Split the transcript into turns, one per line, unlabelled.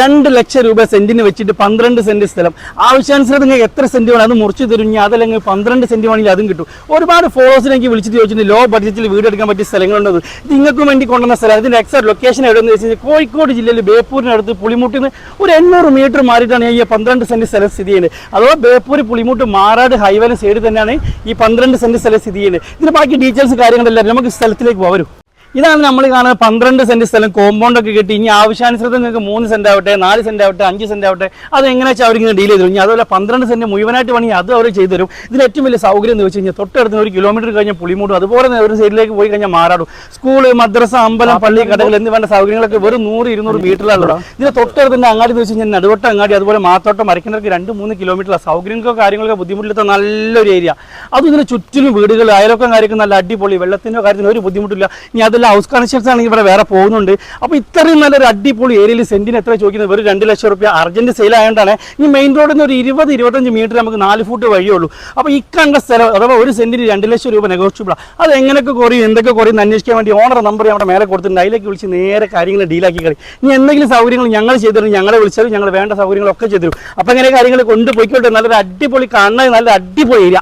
രണ്ട് ലക്ഷം രൂപ സെന്റിന് വെച്ചിട്ട് പന്ത്രണ്ട് സെന്റ് സ്ഥലം. ആവശ്യാനുസരണം നിങ്ങൾക്ക് എത്ര സെന്റ് വേണം? അത് മുറിച്ച് തിരിഞ്ഞ് അതല്ലെങ്കിൽ പന്ത്രണ്ട് സെന്റ് വേണമെങ്കിൽ അതും കിട്ടും. ഒരുപാട് ഫോളോസിനെ എനിക്ക് വിളിച്ചിട്ട് ചോദിച്ചിട്ടുണ്ട് ലോ ബഡ്ജറ്റിൽ വീട് എടുക്കാൻ പറ്റിയ സ്ഥലങ്ങളുണ്ട് നിങ്ങൾക്ക് വേണ്ടി കൊണ്ടുവന്ന സ്ഥലം. ഇതിന്റെ എക്സാക്ട് ലൊക്കേഷൻ എവിടെയെന്ന് വെച്ച് കഴിഞ്ഞാൽ കോഴിക്കോട് ജില്ലയിൽ ബേപ്പൂരിനടുത്ത് പുളിമുട്ടിൽ നിന്ന് ഒരു എണ്ണൂറ് മീറ്റർ മാറിയിട്ടാണ് ഈ പന്ത്രണ്ട് സെന്റ് സ്ഥലം സ്ഥിതി ചെയ്യുന്നത്. അതോ ബേപ്പൂർ പുളിമുട്ട് മാറാട് ഹൈവേല സൈഡിൽ തന്നെയാണ് ഈ പന്ത്രണ്ട് സെന്റ് സ്ഥലം സ്ഥിതി ചെയ്യുന്നത്. ഇതിന് ബാക്കി ഡീറ്റെയിൽസ് കാര്യങ്ങളെല്ലാം നമുക്ക് സ്ഥലത്തിലേക്ക് പോകാം. ഇതാണ് നമ്മൾ കാണുന്നത് പന്ത്രണ്ട് സെന്റ് സ്ഥലം കോമ്പൗണ്ട് ഒക്കെ കിട്ടി. ഇനി ആവശ്യാനുസൃതം നിങ്ങൾക്ക് മൂന്ന് സെന്റ് ആവട്ടെ നാല് സെന്റ് ആവട്ടെ അഞ്ച് സെന്റ് ആവട്ടെ അത് എങ്ങനെ വെച്ചാൽ അവർക്ക് ഡീൽ ചെയ്തു ഇനി അതുപോലെ പന്ത്രണ്ട് സെന്റ് മുഴുവനായിട്ട് പണി അത് അവർ ചെയ്തു തരും. ഇതിന് ഏറ്റവും വലിയ സൗകര്യം എന്ന് വെച്ച് കഴിഞ്ഞാൽ തൊട്ടടുത്ത് ഒരു കിലോമീറ്റർ കഴിഞ്ഞാൽ പുളിമൂടും അതുപോലെ തന്നെ ഒരു സൈഡിലേക്ക് പോയി കഴിഞ്ഞാൽ മാറാടും. സ്കൂൾ മദ്രസ അമ്പലം പള്ളി കടകൾ എന്നിവ വേണ്ട സൗകര്യങ്ങളൊക്കെ വെറും നൂറ് ഇരുന്നൂറ് മീറ്ററിലുള്ളത് ഇതിന് തൊട്ടടുത്ത് തന്നെ അങ്ങാടി എന്ന് വെച്ച് കഴിഞ്ഞാൽ നടുവട്ട അങ്ങാടി അതുപോലെ മാത്തോട്ടം മരക്കിണർക്ക് രണ്ട് മൂന്ന് കിലോമീറ്റർ സൗകര്യങ്ങൾക്കോ കാര്യങ്ങളൊക്കെ ബുദ്ധിമുട്ടില്ലാത്ത നല്ലൊരു ഏരിയ അതും ഇതിന് ചുറ്റിലും വീടുകൾ അയലൊക്കെ കാര്യങ്ങൾ നല്ല അടിപൊളി. വെള്ളത്തിന്റെ കാര്യത്തിന് ഒരു ബുദ്ധിമുട്ടില്ല. ഇനി അതെല്ലാം ഹൗസ് കണക്ഷൻസ് ആണെങ്കിൽ ഇവിടെ വേറെ പോകുന്നുണ്ട്. അപ്പോൾ ഇത്രയും നല്ലൊരു അടിപൊളി ഏരിയയിൽ സെന്റിന് എത്ര ചോദിക്കുന്നത്? വെറും രണ്ട് ലക്ഷം റുപ്യ. അർജന്റ് സെയിൽ ആയതുകൊണ്ടാണ് ഈ മെയിൻ റോഡിൽ നിന്ന് ഒരു ഇരുപത് ഇരുപത്തഞ്ച് മീറ്റർ നമുക്ക് നാല് ഫുട്ട് വഴിയുള്ളൂ. അപ്പോൾ ഈ കണ്ട സ്ഥലം അഥവാ ഒരു സെന്റിന് രണ്ട് ലക്ഷം രൂപ നെഗോഷ്യബിളാണ് അത് എങ്ങനെയൊക്കെ കുറയും? എന്തൊക്കെ കുറയും? അന്വേഷിക്കാൻ വേണ്ടി ഓണർ നമ്പർ നമ്മുടെ മേലെ കൊടുത്തിട്ടുണ്ട്. അതിലേക്ക് വിളിച്ച് നേരെ കാര്യങ്ങൾ ഡീലാക്കി കളി. ഇനി എന്തെങ്കിലും സൗകര്യങ്ങൾ ഞങ്ങൾ ചെയ്തിരുന്നു തരും ഞങ്ങളെ വിളിച്ചാലും ഞങ്ങൾ വേണ്ട സൗകര്യങ്ങളൊക്കെ ചെയ്തു അപ്പോൾ ഇങ്ങനെ കാര്യങ്ങൾ കൊണ്ടുപോയിക്കോട്ടെ. നല്ലൊരു അടിപൊളി കാണാൻ നല്ല അടിപൊളി ഏരിയ